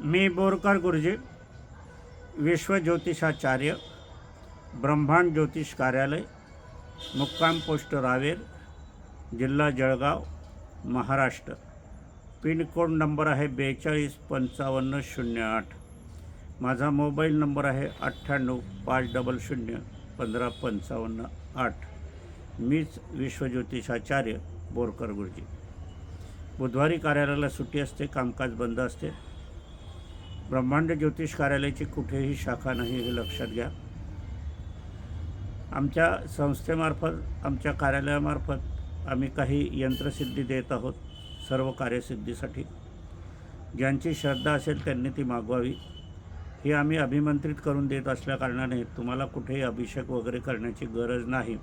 मी बोरकर गुरुजी विश्वज्योतिषाचार्य ब्रह्मांड ज्योतिष कार्यालय मुक्काम पोस्ट रावेर जिल्हा जळगाव महाराष्ट्र. पिनकोड नंबर आहे बेचाळीस पंचावन्न शून्य आठ. माझा मोबाईल नंबर आहे अठ्ठ्याण्णव पाच डबल शून्य पंधरा पंचावन्न आठ. मीच विश्वज्योतिषाचार्य बोरकर गुरुजी. बुधवारी कार्यालयाला सुट्टी असते कामकाज बंद असते. ब्रह्मांड ज्योतिष कार्यालयाची कुठेही शाखा नाही हे लक्षात घ्या. आमच्या संस्थेमार्फत आमच्या कार्यालयामार्फत आम्ही काही यंत्रसिद्धी देत आहोत सर्व कार्यसिद्धीसाठी. ज्यांची श्रद्धा असेल त्यांनी ती मागवावी. ही आम्ही अभिमंत्रित करून देत असल्याकारणाने तुम्हाला कुठेही अभिषेक वगैरे करण्याची गरज नाही.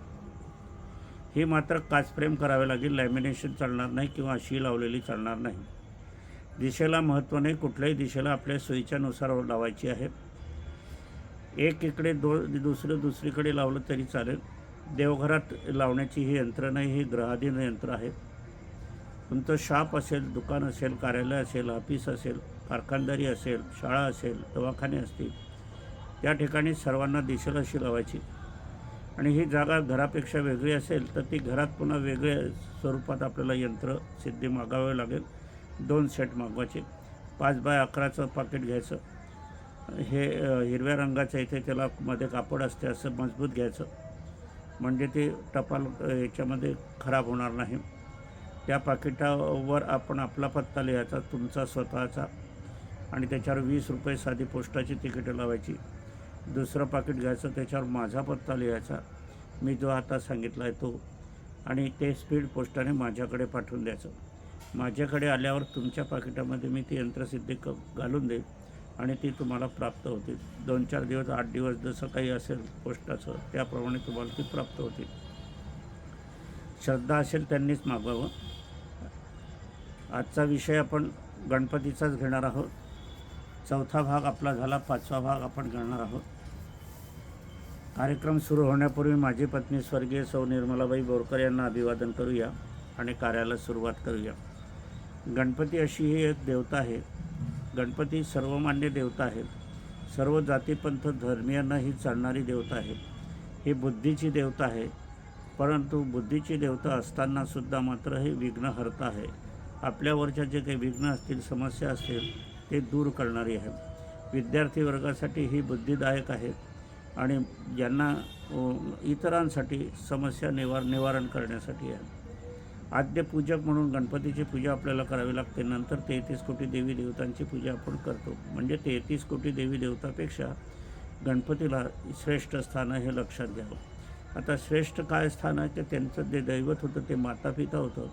हे मात्र काचप्रेम करावे लागेल लॅमिनेशन चालणार नाही किंवा अशी लावलेली चालणार नाही. दिशेला महत्त्व नाही कुठल्याही दिशेला आपल्या सोयीच्यानुसार लावायची आहे. एक इकडे दो दुसरं दुसरीकडे लावलं तरी चालेल. देवघरात लावण्याची ही यंत्र नाही ही ग्रहाधीन यंत्र आहे. तुमचं शाप असेल दुकान असेल कार्यालय असेल ऑफिस असेल कारखानदारी असेल शाळा असेल दवाखाने असतील त्या ठिकाणी सर्वांना दिशेला अशी लावायची. आणि ही जागा घरापेक्षा वेगळी असेल तर ती घरात पुन्हा वेगळ्या स्वरूपात आपल्याला यंत्र सिद्धी मागावे लागेल. दोन सेट मागवायचे. पाच बाय अकराचं पाकिट घ्यायचं. हे हिरव्या रंगाचं इथे त्याला मध्ये कापड असते असं मजबूत घ्यायचं. म्हणजे ते टपाल याच्यामध्ये खराब होणार नाही. त्या पाकिटावर आपण आपला पत्ता लिहायचा तुमचा स्वतःचा. आणि त्याच्यावर वीस रुपये साधी पोस्टाची तिकीटं लावायची. दुसरं पाकिट घ्यायचं त्याच्यावर माझा पत्ता लिहायचा. मी जो आता सांगितला आहे तो. आणि ते स्पीड पोस्टाने माझ्याकडे पाठवून द्यायचं. माझ्याकडे आल्यावर तुमच्या पाकिटामध्ये मी ती यंत्रसिद्धी क घालून देईल आणि ती तुम्हाला प्राप्त होतील. दोन चार दिवस आठ दिवस जसं काही असेल पोस्टाचं त्याप्रमाणे तुम्हाला ती प्राप्त होतील. श्रद्धा असेल त्यांनीच मागवावं आजचा विषय आपण गणपतीचाच घेणार आहोत. चौथा भाग आपला झाला पाचवा भाग आपण घेणार आहोत. कार्यक्रम सुरू होण्यापूर्वी माझी पत्नी स्वर्गीय सौ निर्मलाबाई बोरकर यांना अभिवादन करूया आणि कार्याला सुरुवात करूया. गणपती अशी ही एक देवता आहे गणपती सर्वमान्य देवता आहे सर्व जातीपंथ धर्मीयांना ही चालणारी देवता आहे ही बुद्धीची देवता आहे. परंतु बुद्धीची देवता असतानासुद्धा मात्र हे विघ्नहर्ता आहे. आपल्यावरच्या जे काही विघ्न असतील समस्या असतील ते दूर करणारी आहे विद्यार्थी वर्गासाठी ही बुद्धिदायक आहे आणि ज्यांना इतरांसाठी समस्या निवार निवारण करण्यासाठी आहे आद्य पूजक म्हणून गणपतीची पूजा आपल्याला करावी लागते. नंतर तेहतीस कोटी देवी देवतांची पूजा आपण करतो. म्हणजे तेहतीस कोटी देवी देवतापेक्षा गणपतीला श्रेष्ठ स्थान हे लक्षात घ्यावं. आता श्रेष्ठ काय स्थान आहे? ते त्यांचं जे दैवत होतं ते मातापिता होतं.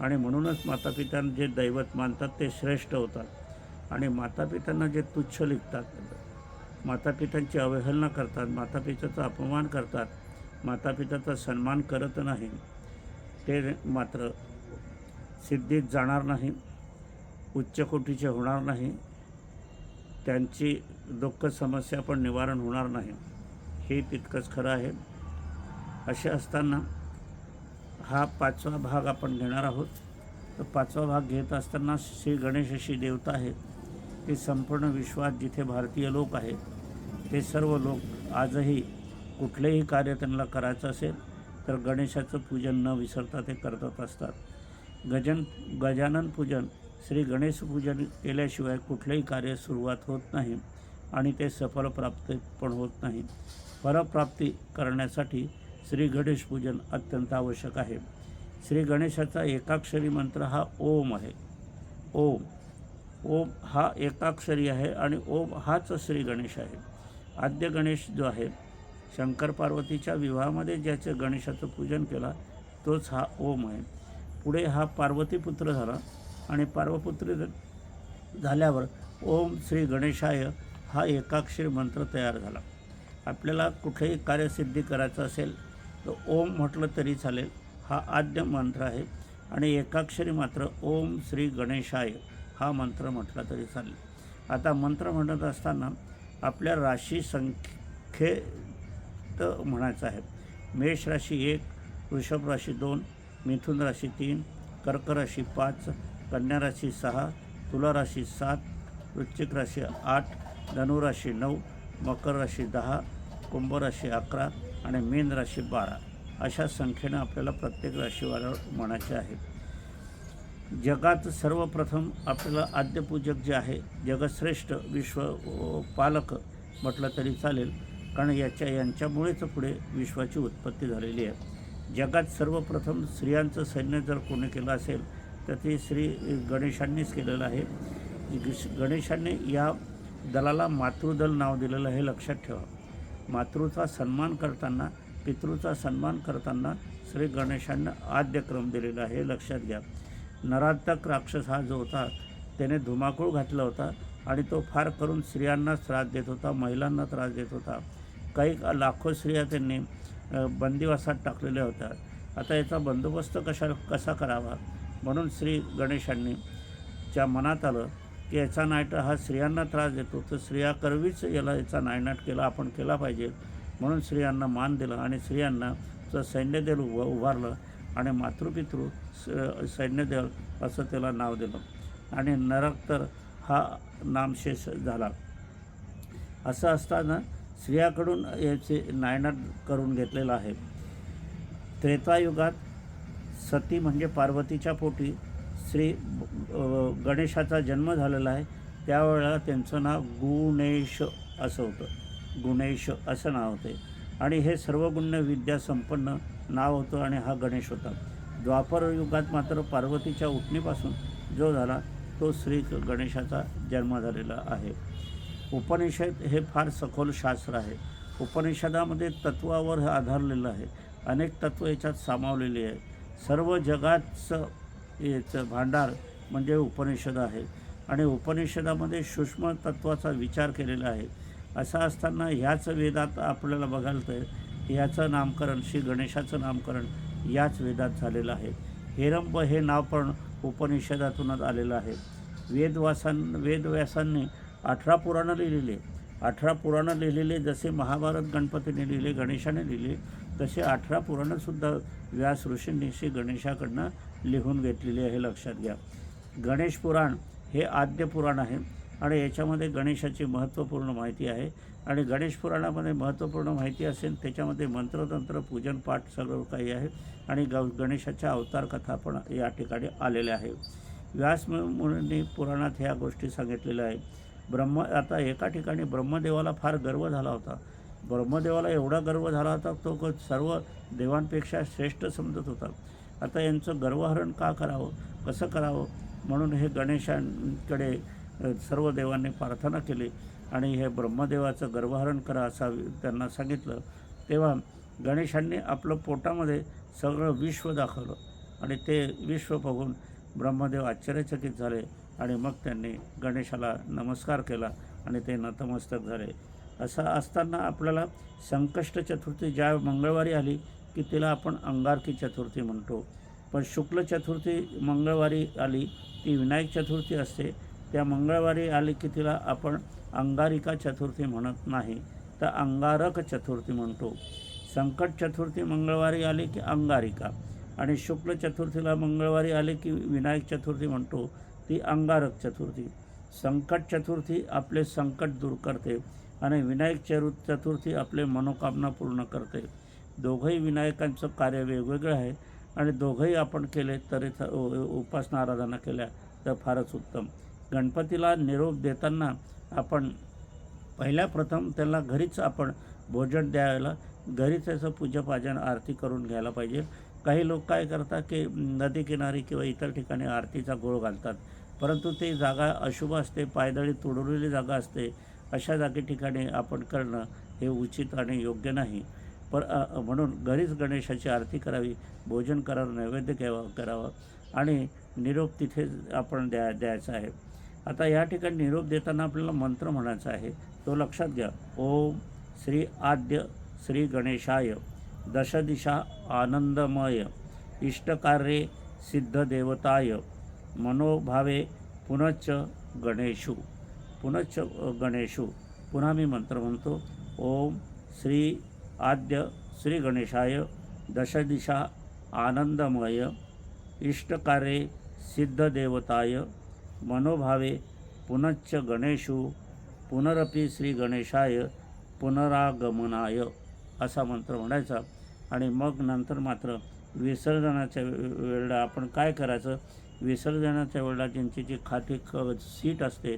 आणि म्हणूनच मातापित्यांना जे दैवत मानतात ते श्रेष्ठ होतात. आणि मातापितांना जे तुच्छ लिखतात मातापित्यांची अवहेलना करतात मातापित्याचा अपमान करतात मातापित्याचा सन्मान करत नाही ते मात्र सिद्धीत जाणार नाही उच्चकोटीचे होणार नाही त्यांची दुःख समस्या पण निवारण होणार नाही हे तितकंच खरं आहे. असे असताना हा पाचवा भाग आपण घेणार आहोत. तर पाचवा भाग घेत असताना श्री गणेश अशी देवता आहे. ती संपूर्ण विश्वात जिथे भारतीय लोक आहेत ते सर्व लोक आजही कुठलेही कार्य त्यांना करायचं असेल तर गणेशाचं पूजन न विसरता ते करतच असतात. गजन गजानन पूजन श्री गणेश पूजन केल्याशिवाय कुठलंही कार्य सुरुवात होत नाही आणि ते सफलप्राप्ती पण होत नाही. फलप्राप्ती करण्यासाठी श्री गणेश पूजन अत्यंत आवश्यक आहे. श्री गणेशाचा एकाक्षरी मंत्र हा ओम आहे. ओम ओम हा एकाक्षरी आहे आणि ओम हाच श्री गणेश आहे. आद्य गणेश जो आहे शंकर पार्वतीच्या विवाहामध्ये ज्याचं गणेशाचं पूजन केला तोच हा ओम आहे. पुढे हा पार्वतीपुत्र झाला आणि पार्वपुत्री झाल्यावर ओम श्री गणेशाय हा एकाक्षरी मंत्र तयार झाला. आपल्याला कुठेही कार्यसिद्धी करायचं असेल तर ओम म्हटलं तरी चालेल. हा आद्य मंत्र आहे आणि एकाक्षरी मात्र ओम श्री गणेशाय हा मंत्र म्हटला तरी चालेल. आता मंत्र म्हणत असताना आपल्या राशी संख्ये म्हणायचं आहे. मेष राशी एक वृषभ राशी दोन मिथुन राशी तीन कर्क राशी पाच कन्या राशी सहा तुला राशी सात वृश्चिक राशी आठ धनुराशी नऊ मकर राशी दहा कुंभ राशी अकरा आणि मीन राशी बारा. अशा संख्येनं आपल्याला प्रत्येक राशीवार म्हणायचे आहे. जगात सर्वप्रथम आपल्याला आद्यपूजक जे आहे जगश्रेष्ठ विश्व पालक म्हटलं तरी चालेल. कारण याच्या यांच्यामुळेच पुढे विश्वाची उत्पत्ती झालेली आहे. जगात सर्वप्रथम स्त्रियांचं सैन्य जर कोणी केलं असेल तर ते श्री गणेशांनीच केलेलं आहे. गिश- गणेशांनी या दलाला मातृदल नाव दिलेलं हे लक्षात ठेवा. मातृचा सन्मान करताना पितृचा सन्मान करताना श्री गणेशांना आद्यक्रम दिलेला आहे हे लक्षात घ्या. नरातक राक्षस हा जो होता त्याने धुमाकूळ घातला होता आणि तो फार करून स्त्रियांना त्रास देत होता महिलांना त्रास देत होता. काही लाखो स्त्रिया त्यांनी बंदिवासात टाकलेल्या होत्या. आता याचा बंदोबस्त कशा कसा करावा? म्हणून श्री गणेशांनी च्या मनात आलं की याचा नायट हा स्त्रियांना त्रास देतो. तर स्त्रियाकरवीच याला याचा नायनाट केला आपण केला पाहिजे. म्हणून स्त्रियांना मान दिला आणि स्त्रियांना चं सैन्यदल उभं उभारलं आणि मातृपितृ स- सैन्यदल असं त्याला नाव दिलं. आणि नरक तर हा नामशेष झाला. असं असताना स्त्रियाकडून याचे नायनाट करून घेतलेलं आहे. त्रेतायुगात सती म्हणजे पार्वतीच्या पोटी श्री गणेशाचा जन्म झालेला आहे. त्यावेळेला त्यांचं नाव गुणेश असं होतं. गुणेश असं नाव होते. आणि हे सर्वगुण्य विद्या संपन्न नाव होतं आणि हा गणेश होता. द्वापर युगात मात्र पार्वतीच्या उठणीपासून जो झाला तो श्री गणेशाचा जन्म झालेला आहे. उपनिषद हे फार सखोल शास्त्र आहे. उपनिषदामध्ये तत्वावर आधारलेलं आहे. अनेक तत्व याच्यात सामावलेली आहे. सर्व जगाचं याचं भांडार म्हणजे उपनिषद आहे. आणि उपनिषदामध्ये सूक्ष्म तत्वाचा विचार केलेला आहे. असं असताना ह्याच वेदात आपल्याला बघायला तर ह्याचं नामकरण श्री गणेशाचं नामकरण याच वेदात झालेलं आहे. हेरंब हे नाव पण उपनिषदातूनच आलेलं आहे. वेदवासां वेदव्यासांनी अठरा पुराणं लिहिलेले अठरा पुराणं लिहिलेले जसे महाभारत गणपतीने लिहिले गणेशाने लिहिले तसे अठरा पुराणंसुद्धा व्यास ऋषींनीशी गणेशाकडनं लिहून घेतलेली आहे लक्षात घ्या. गणेश पुराण हे आद्य पुराण आहे आणि याच्यामध्ये गणेशाची महत्त्वपूर्ण माहिती आहे. आणि गणेश पुराणामध्ये महत्त्वपूर्ण माहिती असेल त्याच्यामध्ये मंत्रतंत्र पूजन पाठ सगळं काही आहे आणि ग गणेशाच्या अवतार कथा पण या ठिकाणी आलेल्या आहे व्यास मुनींनी पुराणात ह्या गोष्टी सांगितलेल्या आहे ब्रह्म आता एका ठिकाणी ब्रह्मदेवाला फार गर्व झाला होता. ब्रह्मदेवाला एवढा गर्व झाला होता तो सर्व देवांपेक्षा श्रेष्ठ समजत होता. आता यांचं गर्वहरण का करावं कसं करावं? म्हणून हे गणेशांकडे सर्व देवांनी प्रार्थना केली आणि हे ब्रह्मदेवाचं गर्वहरण करा असा त्यांना सांगितलं. तेव्हा गणेशांनी आपलं पोटामध्ये सगळं विश्व दाखवलं आणि ते विश्व बघून ब्रह्मदेव आश्चर्यचकित झाले. आणि मग त्यांनी गणेशाला नमस्कार केला आणि ते नतमस्तक झाले. असं असताना आपल्याला संकष्ट चतुर्थी ज्या मंगळवारी आली की तिला आपण अंगारकी चतुर्थी म्हणतो. पण शुक्ल चतुर्थी मंगळवारी आली ती विनायक चतुर्थी असते. त्या मंगळवारी आली की तिला आपण अंगारिका चतुर्थी म्हणत नाही तर अंगारक चतुर्थी म्हणतो. संकट चतुर्थी मंगळवारी आली की अंगारिका आणि शुक्ल चतुर्थीला मंगळवारी आले की विनायक चतुर्थी म्हणतो. ती अंगारक चतुर्थी. संकट चतुर्थी आपले संकट दूर करते आणि विनायक चरु चतुर्थी आपले मनोकामना पूर्ण करते. दोघंही विनायकांचं कार्य वेगवेगळं आहे आणि दोघंही आपण केले तरी थ- उपासना आराधना केल्या तर फारच उत्तम. गणपतीला निरोप देताना आपण पहिल्या प्रथम त्याला घरीच आपण भोजन द्यायला घरीच त्याचं पूजापाजन आरती करून घ्यायला पाहिजे. काही लोक काय करतात की नदीकिनारी किंवा इतर ठिकाणी आरतीचा गोळ घालतात. परंतु ती जागा अशुभ असते पायदळी तुडवलेली जागा असते अशा जागे ठिकाणी आपण करणं हे उचित आणि योग्य नाही. पर म्हणून घरीच गणेशाची आरती करावी भोजन करावं नैवेद्य घ्यावा करावं आणि निरोप तिथे आपण द्या द्यायचा आहे. आता या ठिकाणी निरोप देताना आपल्याला मंत्र म्हणायचा आहे. तो लक्षात घ्या. ओम श्री आद्य श्री गणेशाय. दशदिशा आनंदमय. इष्टकार्ये सिद्धदेवताय. मनोभावे पुनश्च गणेशू पुनश्च गणेशू. पुन्हा मी मंत्र म्हणतो ओम श्री आद्य श्री गणेशाय दशदिशा आनंदमय इष्टकार्ये सिद्धदेवताय मनोभावे पुनश्च गणेशू पुनरपी श्री गणेशाय पुनरागमनाय असा मंत्र म्हणायचा. आणि मग नंतर मात्र विसर्जनाच्या वेळेला आपण काय करायचं? विसर्जनाच्या वेळेला त्यांची जी खाती क सीट असते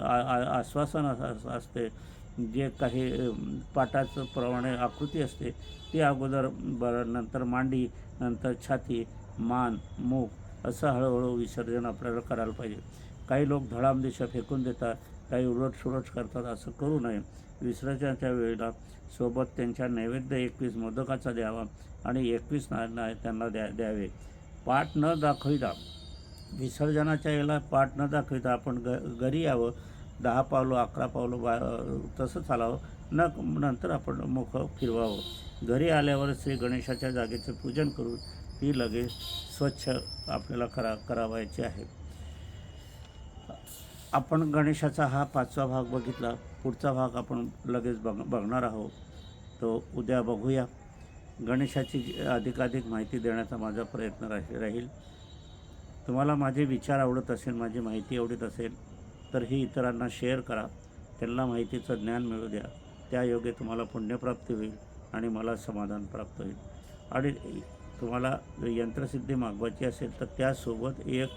आ- आश्वासन असते जे काही पाटाचं प्रमाणे आकृती असते ती अगोदर बरं नंतर मांडी नंतर छाती मान मूग असं हळूहळू विसर्जन आपल्याला करायला पाहिजे. काही लोक धडामदिशा फेकून देतात काही उलट सुलट करतात असं करू नये. विसर्जनाच्या वेळेला सोबत त्यांच्या नैवेद्य एकवीस मोदकाचा द्यावा आणि एकवीस ना ना त्यांना द्या द्यावे. पाठ न दाखविता. विसर्जनाच्या वेळेला पाठ न दाखविता आपण ग घरी यावं. दहा पावलं अकरा पावलं बा तसं चालावं. न नंतर आपण मुख फिरवावं. घरी आल्यावर श्री गणेशाच्या जागेचं पूजन करून ती लगेच स्वच्छ आपल्याला करा करावायची आहे. आपण गणेशाचा हा पाचवा भाग बघितला. पुढचा भाग आपण लगेच बघ बघणार आहोत. तो उद्या बघूया. गणेशाची जी- अधिकाधिक माहिती देण्याचा माझा प्रयत्न राही राहील. तुम्हाला माझे विचार आवडत असेल माझी माहिती आवडत असेल तर ही इतरांना शेअर करा. त्यांना माहितीचं ज्ञान मिळू द्या. त्या योगे तुम्हाला पुण्यप्राप्ती होईल आणि मला समाधान प्राप्त होईल. आणि तुम्हाला यंत्रसिद्धी मागवायची असेल तर त्यासोबत एक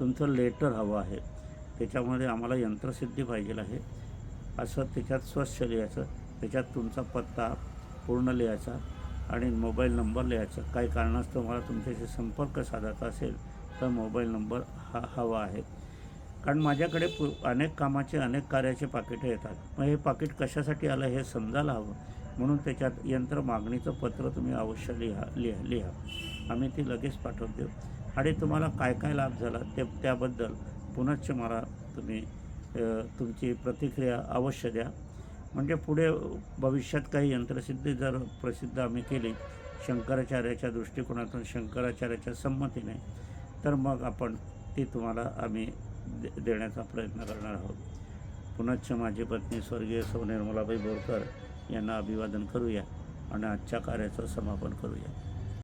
तुमचं लेटर हवं आहे. त्याच्यामध्ये आम्हाला यंत्रसिद्धी पाहिजे आहे. असं त्याच्यात स्वच्छ लिहायचं. त्याच्यात तुमचा पत्ता पूर्ण लिहायचा. आणि मोबाईल नंबर लिहायचा. काही कारणास्तव मला तुमच्याशी संपर्क साधायचा असेल तर मोबाईल नंबर हा हवा आहे. कारण माझ्याकडे पु अनेक कामाचे अनेक कार्याचे पाकिटं येतात. मग हे पाकिट कशासाठी आलं हे समजायला हवं. म्हणून त्याच्यात यंत्र मागणीचं पत्र तुम्ही अवश्य लिहा लिहा लिहा. आम्ही ती लगेच पाठवून देऊ. आणि तुम्हाला काय काय लाभ झाला ते त्याबद्दल पुनश्च मला तुम्ही तुमची प्रतिक्रिया अवश्य द्या. म्हणजे पुढे भविष्यात काही यंत्रसिद्धी जर प्रसिद्ध आम्ही केली शंकराचार्याच्या दृष्टिकोनातून शंकराचार्याच्या संमतीने तर मग आपण ती तुम्हाला आम्ही दे देण्याचा प्रयत्न करणार आहोत. पुनश्च माझी पत्नी स्वर्गीय सौ निर्मलाबाई बोरकर यांना अभिवादन करूया आणि आजच्या कार्याचं समापन करूया.